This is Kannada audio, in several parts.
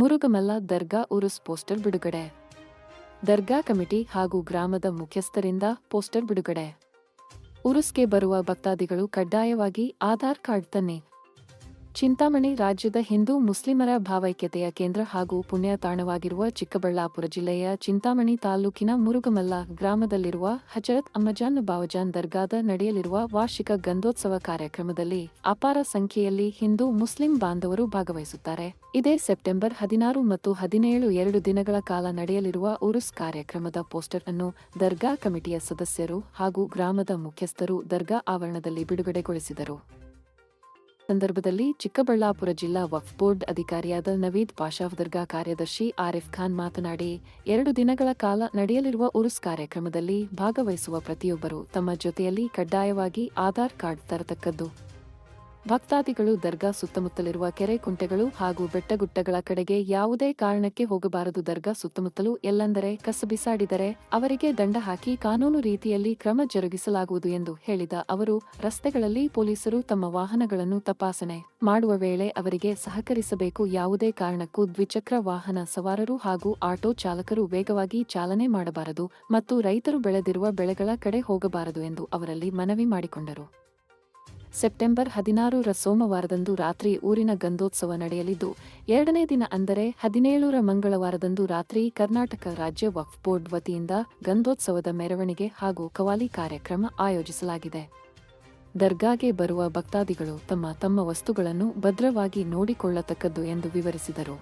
ಮುರುಗಮಲ್ಲ ದರ್ಗಾ ಉರುಸ್ ಪೋಸ್ಟರ್ ಬಿಡುಗಡೆ. ದರ್ಗಾ ಕಮಿಟಿ ಹಾಗೂ ಗ್ರಾಮದ ಮುಖ್ಯಸ್ಥರಿಂದ ಪೋಸ್ಟರ್ ಬಿಡುಗಡೆ. ಉರುಸ್ಗೆ ಬರುವ ಭಕ್ತಾದಿಗಳು ಕಡ್ಡಾಯವಾಗಿ ಆಧಾರ್ ಕಾರ್ಡ್ ತನ್ನಿ ಚಿಂತಾಮಣಿ ರಾಜ್ಯದ ಹಿಂದೂ ಮುಸ್ಲಿಮರ ಭಾವೈಕ್ಯತೆಯ ಕೇಂದ್ರ ಹಾಗೂ ಪುಣ್ಯ ತಾಣವಾಗಿರುವ ಚಿಕ್ಕಬಳ್ಳಾಪುರ ಜಿಲ್ಲೆಯ ಚಿಂತಾಮಣಿ ತಾಲೂಕಿನ ಮುರುಗಮಲ್ಲ ಗ್ರಾಮದಲ್ಲಿರುವ ಹಜರತ್ ಅಮ್ಮಜಾನ್ ಬಾವಜಾನ್ ದರ್ಗಾದ ನಡೆಯಲಿರುವ ವಾರ್ಷಿಕ ಗಂಧೋತ್ಸವ ಕಾರ್ಯಕ್ರಮದಲ್ಲಿ ಅಪಾರ ಸಂಖ್ಯೆಯಲ್ಲಿ ಹಿಂದೂ ಮುಸ್ಲಿಂ ಬಾಂಧವರು ಭಾಗವಹಿಸುತ್ತಾರೆ. ಇದೇ ಸೆಪ್ಟೆಂಬರ್ ಹದಿನಾರು ಮತ್ತು ಹದಿನೇಳು ಎರಡು ದಿನಗಳ ಕಾಲ ನಡೆಯಲಿರುವ ಉರುಸ್ ಕಾರ್ಯಕ್ರಮದ ಪೋಸ್ಟರ್ ಅನ್ನು ದರ್ಗಾ ಕಮಿಟಿಯ ಸದಸ್ಯರು ಹಾಗೂ ಗ್ರಾಮದ ಮುಖ್ಯಸ್ಥರು ದರ್ಗಾ ಆವರಣದಲ್ಲಿ ಬಿಡುಗಡೆಗೊಳಿಸಿದರು. ಸಂದರ್ಭದಲ್ಲಿ ಚಿಕ್ಕಬಳ್ಳಾಪುರ ಜಿಲ್ಲಾ ವಕ್ಫ್ ಬೋರ್ಡ್ ಅಧಿಕಾರಿಯಾದ ನವೀದ್ ಪಾಷಾಫ್ ದರ್ಗಾ ಕಾರ್ಯದರ್ಶಿ ಆರಿಫ್ ಖಾನ್ ಮಾತನಾಡಿ, ಎರಡು ದಿನಗಳ ಕಾಲ ನಡೆಯಲಿರುವ ಉರುಸ್ ಕಾರ್ಯಕ್ರಮದಲ್ಲಿ ಭಾಗವಹಿಸುವ ಪ್ರತಿಯೊಬ್ಬರು ತಮ್ಮ ಜೊತೆಯಲ್ಲಿ ಕಡ್ಡಾಯವಾಗಿ ಆಧಾರ್ ಕಾರ್ಡ್ ತರತಕ್ಕದ್ದು. ಭಕ್ತಾದಿಗಳು ದರ್ಗಾ ಸುತ್ತಮುತ್ತಲಿರುವ ಕೆರೆ ಕುಂಟೆಗಳು ಹಾಗೂ ಬೆಟ್ಟಗುಟ್ಟಗಳ ಕಡೆಗೆ ಯಾವುದೇ ಕಾರಣಕ್ಕೆ ಹೋಗಬಾರದು. ದರ್ಗಾ ಸುತ್ತಮುತ್ತಲೂ ಎಲ್ಲಂದರೆ ಕಸ ಬಿಸಾಡಿದರೆ ಅವರಿಗೆ ದಂಡ ಹಾಕಿ ಕಾನೂನು ರೀತಿಯಲ್ಲಿ ಕ್ರಮ ಜರುಗಿಸಲಾಗುವುದು ಎಂದು ಹೇಳಿದ ಅವರು, ರಸ್ತೆಗಳಲ್ಲಿ ಪೊಲೀಸರು ತಮ್ಮ ವಾಹನಗಳನ್ನು ತಪಾಸಣೆ ಮಾಡುವ ವೇಳೆ ಅವರಿಗೆ ಸಹಕರಿಸಬೇಕು. ಯಾವುದೇ ಕಾರಣಕ್ಕೂ ದ್ವಿಚಕ್ರ ವಾಹನ ಸವಾರರು ಹಾಗೂ ಆಟೋ ಚಾಲಕರು ವೇಗವಾಗಿ ಚಾಲನೆ ಮಾಡಬಾರದು ಮತ್ತು ರೈತರು ಬೆಳೆದಿರುವ ಬೆಳೆಗಳ ಕಡೆ ಹೋಗಬಾರದು ಎಂದು ಅವರಲ್ಲಿ ಮನವಿ ಮಾಡಿಕೊಂಡರು. ಸೆಪ್ಟೆಂಬರ್ ಹದಿನಾರರ ಸೋಮವಾರದಂದು ರಾತ್ರಿ ಊರಿನ ಗಂಧೋತ್ಸವ ನಡೆಯಲಿದ್ದು, ಎರಡನೇ ದಿನ ಅಂದರೆ ಹದಿನೇಳರ ಮಂಗಳವಾರದಂದು ರಾತ್ರಿ ಕರ್ನಾಟಕ ರಾಜ್ಯ ವಕ್ಫ್ ಬೋರ್ಡ್ ವತಿಯಿಂದ ಗಂಧೋತ್ಸವದ ಮೆರವಣಿಗೆ ಹಾಗೂ ಕವಾಲಿ ಕಾರ್ಯಕ್ರಮ ಆಯೋಜಿಸಲಾಗಿದೆ. ದರ್ಗಾಗೆ ಬರುವ ಭಕ್ತಾದಿಗಳು ತಮ್ಮ ತಮ್ಮ ವಸ್ತುಗಳನ್ನು ಭದ್ರವಾಗಿ ನೋಡಿಕೊಳ್ಳತಕ್ಕದ್ದು ಎಂದು ವಿವರಿಸಿದರು.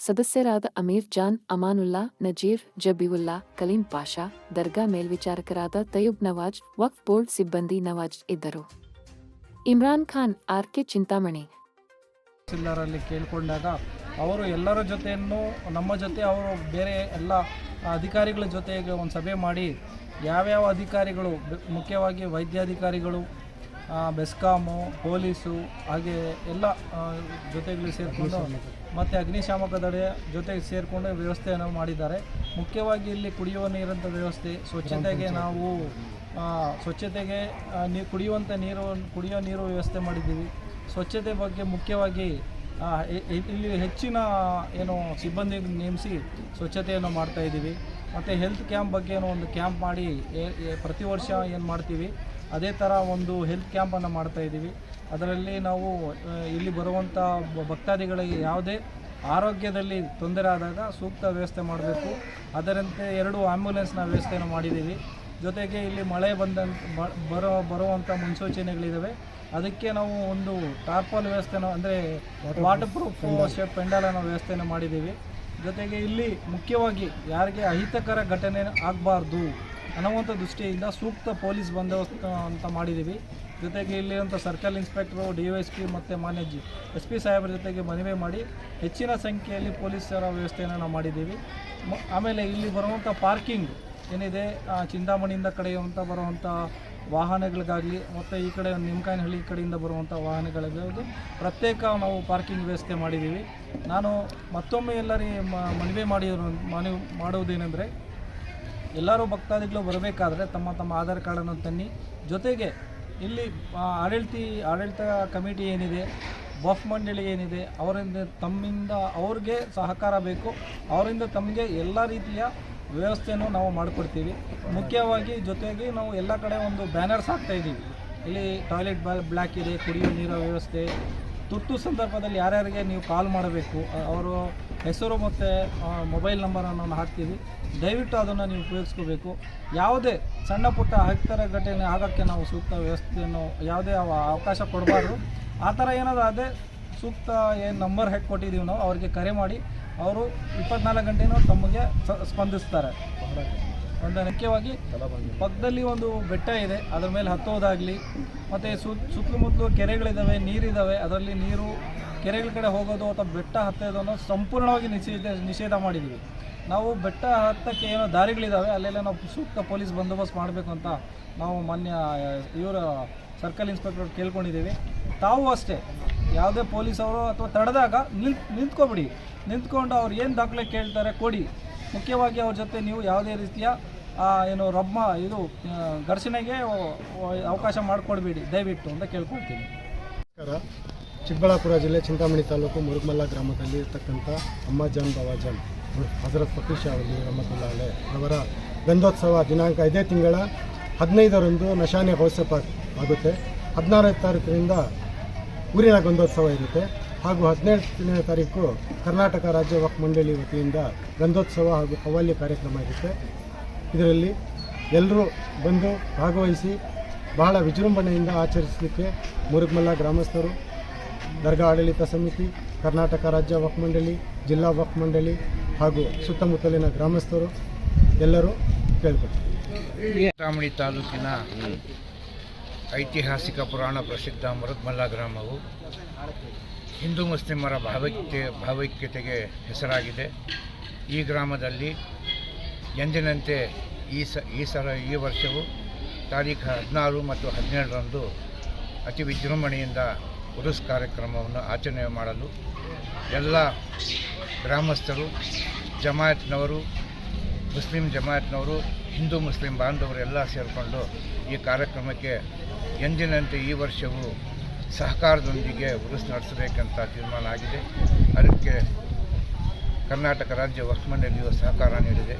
ಸದಸ್ಯರಾದ ಅಮೀರ್ ಜಾನ್, ಅಮಾನುಲ್ಲಾ, ನಜೀರ್, ಜಬೀವುಲ್ಲಾ, ಕಲೀಂ ಪಾಷಾ, ದರ್ಗಾ ಮೇಲ್ವಿಚಾರಕರಾದ ತಯೂಬ್ ನವಾಜ್, ವಕ್ಫ್ ಬೋರ್ಡ್ ಸಿಬ್ಬಂದಿ ನವಾಜ್ ಇದ್ದರು. Imran Khan, R K Chintamani. ತಹಸೀಲ್ದಾರಲ್ಲಿ ಕೇಳಿಕೊಂಡಾಗ ಅವರು ಎಲ್ಲರ ಜೊತೆಯನ್ನು, ನಮ್ಮ ಜೊತೆ ಅವರು ಬೇರೆ ಎಲ್ಲ ಅಧಿಕಾರಿಗಳ ಜೊತೆಗೆ ಒಂದು ಸಭೆ ಮಾಡಿ ಯಾವ್ಯಾವ ಅಧಿಕಾರಿಗಳು, ಮುಖ್ಯವಾಗಿ ವೈದ್ಯಾಧಿಕಾರಿಗಳು ಬೆಸ್ಕಾಮು ಪೊಲೀಸು, ಹಾಗೆ ಎಲ್ಲ ಜೊತೆಗಳು ಸೇರಿಕೊಂಡು ಮತ್ತು ಅಗ್ನಿಶಾಮಕ ದಡೆ ಜೊತೆಗೆ ಸೇರಿಕೊಂಡು ವ್ಯವಸ್ಥೆಯನ್ನು ಮಾಡಿದ್ದಾರೆ. ಮುಖ್ಯವಾಗಿ ಇಲ್ಲಿ ಕುಡಿಯುವ ನೀರಂಥ ವ್ಯವಸ್ಥೆ, ಸ್ವಚ್ಛತೆಗೆ ನಾವು ಸ್ವಚ್ಛತೆಗೆ ನೀ ಕುಡಿಯುವಂಥ ನೀರು, ಕುಡಿಯೋ ನೀರು ವ್ಯವಸ್ಥೆ ಮಾಡಿದ್ದೀವಿ. ಸ್ವಚ್ಛತೆ ಬಗ್ಗೆ ಮುಖ್ಯವಾಗಿ ಇಲ್ಲಿ ಹೆಚ್ಚಿನ, ಏನು ಸಿಬ್ಬಂದಿ ನೇಮಿಸಿ ಸ್ವಚ್ಛತೆಯನ್ನು ಮಾಡ್ತಾ ಇದ್ದೀವಿ. ಮತ್ತು ಹೆಲ್ತ್ ಕ್ಯಾಂಪ್ ಬಗ್ಗೆ ಒಂದು ಕ್ಯಾಂಪ್ ಮಾಡಿ ಪ್ರತಿ ವರ್ಷ ಏನು ಮಾಡ್ತೀವಿ, ಅದೇ ಥರ ಒಂದು ಹೆಲ್ತ್ ಕ್ಯಾಂಪನ್ನು ಮಾಡ್ತಾ ಇದ್ದೀವಿ. ಅದರಲ್ಲಿ ನಾವು ಇಲ್ಲಿ ಬರುವಂಥ ಭಕ್ತಾದಿಗಳಿಗೆ ಯಾವುದೇ ಆರೋಗ್ಯದಲ್ಲಿ ತೊಂದರೆ ಆದಾಗ ಸೂಕ್ತ ವ್ಯವಸ್ಥೆ ಮಾಡಬೇಕು. ಅದರಂತೆ ಎರಡು ಆ್ಯಂಬುಲೆನ್ಸ್ನ ವ್ಯವಸ್ಥೆಯನ್ನು ಮಾಡಿದ್ದೀವಿ. ಜೊತೆಗೆ ಇಲ್ಲಿ ಮಳೆ ಬಂದ ಬರೋ ಬರುವಂಥ ಮುನ್ಸೂಚನೆಗಳಿದ್ದಾವೆ ಅದಕ್ಕೆ ನಾವು ಒಂದು ಟಾರ್ಪಲ್ ವ್ಯವಸ್ಥೆನ ಅಂದರೆ ವಾಟರ್ ಪ್ರೂಫ್ ಶೇಪ್ ಪೆಂಡಾಲನ್ನು ವ್ಯವಸ್ಥೆಯನ್ನು ಮಾಡಿದ್ದೀವಿ ಜೊತೆಗೆ ಇಲ್ಲಿ ಮುಖ್ಯವಾಗಿ ಯಾರಿಗೆ ಅಹಿತಕರ ಘಟನೆ ಆಗಬಾರ್ದು ಅನ್ನುವಂಥ ದೃಷ್ಟಿಯಿಂದ ಸೂಕ್ತ ಪೊಲೀಸ್ ಬಂದೋಬಸ್ತ್ ಅಂತ ಮಾಡಿದ್ದೀವಿ ಜೊತೆಗೆ ಇಲ್ಲಿರುವಂಥ circle inspector D S P ಮತ್ತು ಮಾನ್ಯ ಜಿ ಎಸ್ ಪಿ ಸಾಹೇಬರ ಜೊತೆಗೆ ಮನವಿ ಮಾಡಿ ಹೆಚ್ಚಿನ ಸಂಖ್ಯೆಯಲ್ಲಿ ಪೊಲೀಸರ ವ್ಯವಸ್ಥೆಯನ್ನು ನಾವು ಮಾಡಿದ್ದೀವಿ ಮ- ಆಮೇಲೆ ಇಲ್ಲಿ ಬರುವಂಥ ಪಾರ್ಕಿಂಗ್ ಏನಿದೆ ಚಿಂತಾಮಣಿಯಿಂದ ಕಡೆಯುವಂಥ ಬರುವಂಥ ವಾಹನಗಳಿಗಾಗಲಿ, ಮತ್ತು ಈ ಕಡೆ ನಿಮ್ಕಾಯಿನಹಳ್ಳಿ ಕಡೆಯಿಂದ ಬರುವಂಥ ವಾಹನಗಳಿಗಾಗಲಿ, ಪ್ರತ್ಯೇಕ ನಾವು ಪಾರ್ಕಿಂಗ್ ವ್ಯವಸ್ಥೆ ಮಾಡಿದ್ದೀವಿ. ನಾನು ಮತ್ತೊಮ್ಮೆ ಎಲ್ಲರಿಗೆ ಮನವಿ ಮಾಡಿ ಮನವಿ ಮಾಡುವುದೇನೆಂದರೆ ಎಲ್ಲರೂ ಭಕ್ತಾದಿಗಳು ಬರಬೇಕಾದ್ರೆ ತಮ್ಮ ತಮ್ಮ ಆಧಾರ್ ಕಾರ್ಡನ್ನು ತನ್ನಿ. ಜೊತೆಗೆ ಇಲ್ಲಿ ಆಡಳಿತಿ, ಆಡಳಿತ ಕಮಿಟಿ ಏನಿದೆ, ಬಫ್ ಮಂಡಳಿ ಏನಿದೆ, ಅವರಿಂದ ತಮ್ಮಿಂದ ಅವ್ರಿಗೆ ಸಹಕಾರ ಬೇಕು. ಅವರಿಂದ ತಮಗೆ ಎಲ್ಲ ರೀತಿಯ ವ್ಯವಸ್ಥೆಯನ್ನು ನಾವು ಮಾಡಿಕೊಡ್ತೀವಿ. ಮುಖ್ಯವಾಗಿ ಜೊತೆಗೆ ನಾವು ಎಲ್ಲ ಕಡೆ ಒಂದು ಬ್ಯಾನರ್ಸ್ ಹಾಕ್ತಾ ಇದ್ದೀವಿ. ಇಲ್ಲಿ ಟಾಯ್ಲೆಟ್ ಬ್ಲ್ಯಾಕ್ ಇದೆ, ಕುಡಿಯೋ ನೀರ ವ್ಯವಸ್ಥೆ. ತುರ್ತು ಸಂದರ್ಭದಲ್ಲಿ ಯಾರ್ಯಾರಿಗೆ ನೀವು ಕಾಲ್ ಮಾಡಬೇಕು ಅವರು ಹೆಸರು ಮತ್ತು ಮೊಬೈಲ್ ನಂಬರನ್ನು ಹಾಕ್ತೀವಿ. ದಯವಿಟ್ಟು ಅದನ್ನು ನೀವು ಉಪಯೋಗಿಸ್ಕೋಬೇಕು. ಯಾವುದೇ ಸಣ್ಣ ಪುಟ್ಟ ಹಕ್ತರ ಘಟನೆ ಆಗೋಕ್ಕೆ ನಾವು ಸೂಕ್ತ ವ್ಯವಸ್ಥೆಯನ್ನು, ಯಾವುದೇ ಅವ- ಅವಕಾಶ ಕೊಡಬಾರ್ದು. ಆ ಥರ ಏನಾದರೂ ಅದೇ ಸೂಕ್ತ ಏನು ನಂಬರ್ ಹೆಡ್ ಕೊಟ್ಟಿದ್ದೀವಿ ನಾವು, ಅವ್ರಿಗೆ ಕರೆ ಮಾಡಿ, ಅವರು ಇಪ್ಪತ್ನಾಲ್ಕು ಗಂಟೆನೂ ತಮಗೆ ಸ್ಪಂದಿಸ್ತಾರೆ. ಒಂದು ಮುಖ್ಯವಾಗಿ ಪಕ್ಕದಲ್ಲಿ ಒಂದು ಬೆಟ್ಟ ಇದೆ, ಅದ್ರ ಮೇಲೆ ಹತ್ತೋದಾಗಲಿ, ಮತ್ತು ಸುತ್ ಸುತ್ತಮುತ್ತಲು ಕೆರೆಗಳಿದ್ದಾವೆ ನೀರಿದ್ದಾವೆ ಅದರಲ್ಲಿ ನೀರು, ಕೆರೆಗಳ ಕಡೆ ಹೋಗೋದು ಅಥವಾ ಬೆಟ್ಟ ಹತ್ತೋದನ್ನು ಸಂಪೂರ್ಣವಾಗಿ ನಿಷೇಧ ನಿಷೇಧ ಮಾಡಿದ್ದೀವಿ. ನಾವು ಬೆಟ್ಟ ಹತ್ತಕ್ಕೆ ಏನೋ ದಾರಿಗಳಿದ್ದಾವೆ ಅಲ್ಲೆಲ್ಲ ನಾವು ಸೂಕ್ತ ಪೊಲೀಸ್ ಬಂದೋಬಸ್ತ್ ಮಾಡಬೇಕು ಅಂತ ನಾವು ಮಾನ್ಯ, ಇವರ ಸರ್ಕಲ್ ಇನ್ಸ್ಪೆಕ್ಟರ್ ಕೇಳ್ಕೊಂಡಿದ್ದೀವಿ. ತಾವು ಅಷ್ಟೇ. ಯಾವುದೇ ಪೊಲೀಸವರು ಅಥವಾ ತಡೆದಾಗ ನಿಂತ್ ನಿಂತ್ಕೊಬಿಡಿ. ನಿಂತ್ಕೊಂಡು ಅವ್ರು ಏನು ದಾಖಲೆ ಕೇಳ್ತಾರೆ ಕೊಡಿ. ಮುಖ್ಯವಾಗಿ ಅವ್ರ ಜೊತೆ ನೀವು ಯಾವುದೇ ರೀತಿಯ ಏನು ರಬ್ಮ, ಇದು ಘರ್ಷಣೆಗೆ ಅವಕಾಶ ಮಾಡಿಕೊಡ್ಬೇಡಿ. ದಯವಿಟ್ಟು ಅಂತ ಕೇಳ್ಕೊಳ್ತೀನಿ. ಚಿಕ್ಕಬಳ್ಳಾಪುರ ಜಿಲ್ಲೆ ಚಿಂತಾಮಣಿ ತಾಲೂಕು ಮುರುಗಮಲ್ಲ ಗ್ರಾಮದಲ್ಲಿ ಇರ್ತಕ್ಕಂಥ ಅಮ್ಮ ಜಾನ್ ಹಜರತ್ ಪಕೀಶ್ ಅವರಲ್ಲಿ ರಹಮತುಲ್ಲಾ ಅವರ ಗಂಧೋತ್ಸವ ದಿನಾಂಕ ಇದೇ ತಿಂಗಳ ಹದಿನೈದರಂದು ನಶಾನೆ ಗೌಸಪ ಆಗುತ್ತೆ. ಹದಿನಾರನೇ ತಾರೀಕಿನಿಂದ ಊರಿನ ಗಂಧೋತ್ಸವ ಇರುತ್ತೆ. ಹಾಗೂ ಹದಿನೆಂಟನೇ ತಾರೀಕು ಕರ್ನಾಟಕ ರಾಜ್ಯ ವಕ್ ಮಂಡಳಿ ವತಿಯಿಂದ ಗಂಧೋತ್ಸವ ಹಾಗೂ ಕವಾಲಿ ಕಾರ್ಯಕ್ರಮ ಇರುತ್ತೆ. ಇದರಲ್ಲಿ ಎಲ್ಲರೂ ಬಂದು ಭಾಗವಹಿಸಿ ಬಹಳ ವಿಜೃಂಭಣೆಯಿಂದ ಆಚರಿಸಲಿಕ್ಕೆ ಮುರುಗಮಲ್ಲ ಗ್ರಾಮಸ್ಥರು, ದರ್ಗಾ ಆಡಳಿತ ಸಮಿತಿ, ಕರ್ನಾಟಕ ರಾಜ್ಯ ವಕ್ ಮಂಡಳಿ, ಜಿಲ್ಲಾ ವಕ್ ಮಂಡಳಿ ಹಾಗೂ ಸುತ್ತಮುತ್ತಲಿನ ಗ್ರಾಮಸ್ಥರು ಎಲ್ಲರೂ ಕೇಳ್ಕೊಳ್ತಾರೆ. ತಾಲೂಕಿನ ಐತಿಹಾಸಿಕ ಪುರಾಣ ಪ್ರಸಿದ್ಧ ಮರುದ್ಮಲ್ಲ ಗ್ರಾಮವು ಹಿಂದೂ ಮುಸ್ಲಿಮರ ಭಾವೈಕ್ಯ ಭಾವೈಕ್ಯತೆಗೆ ಹೆಸರಾಗಿದೆ. ಈ ಗ್ರಾಮದಲ್ಲಿ ಎಂದಿನಂತೆ ಈ ಸ, ಈ ಸಲ, ಈ ವರ್ಷವು ತಾರೀಖು ಹದಿನಾರು ಮತ್ತು ಹದಿನೇಳರಂದು ಅತಿ ವಿಜೃಂಭಣೆಯಿಂದ ಉರುಸ್ ಕಾರ್ಯಕ್ರಮವನ್ನು ಆಚರಣೆ ಮಾಡಲು ಎಲ್ಲ ಗ್ರಾಮಸ್ಥರು, ಜಮಾಯತ್ನವರು, ಮುಸ್ಲಿಂ ಜಮಾಯತ್ನವರು ಹಿಂದೂ ಮುಸ್ಲಿಂ ಬಾಂಧವರೆಲ್ಲ ಸೇರಿಕೊಂಡು ಈ ಕಾರ್ಯಕ್ರಮಕ್ಕೆ ಎಂದಿನಂತೆ ಈ ವರ್ಷವೂ ಸಹಕಾರದೊಂದಿಗೆ ಉರುಸು ನಡೆಸಬೇಕಂತ ತೀರ್ಮಾನ ಆಗಿದೆ. ಅದಕ್ಕೆ ಕರ್ನಾಟಕ ರಾಜ್ಯ ವಕ್ಫ್ ಮಂಡಳಿಯು ಸಹಕಾರ ನೀಡಿದೆ.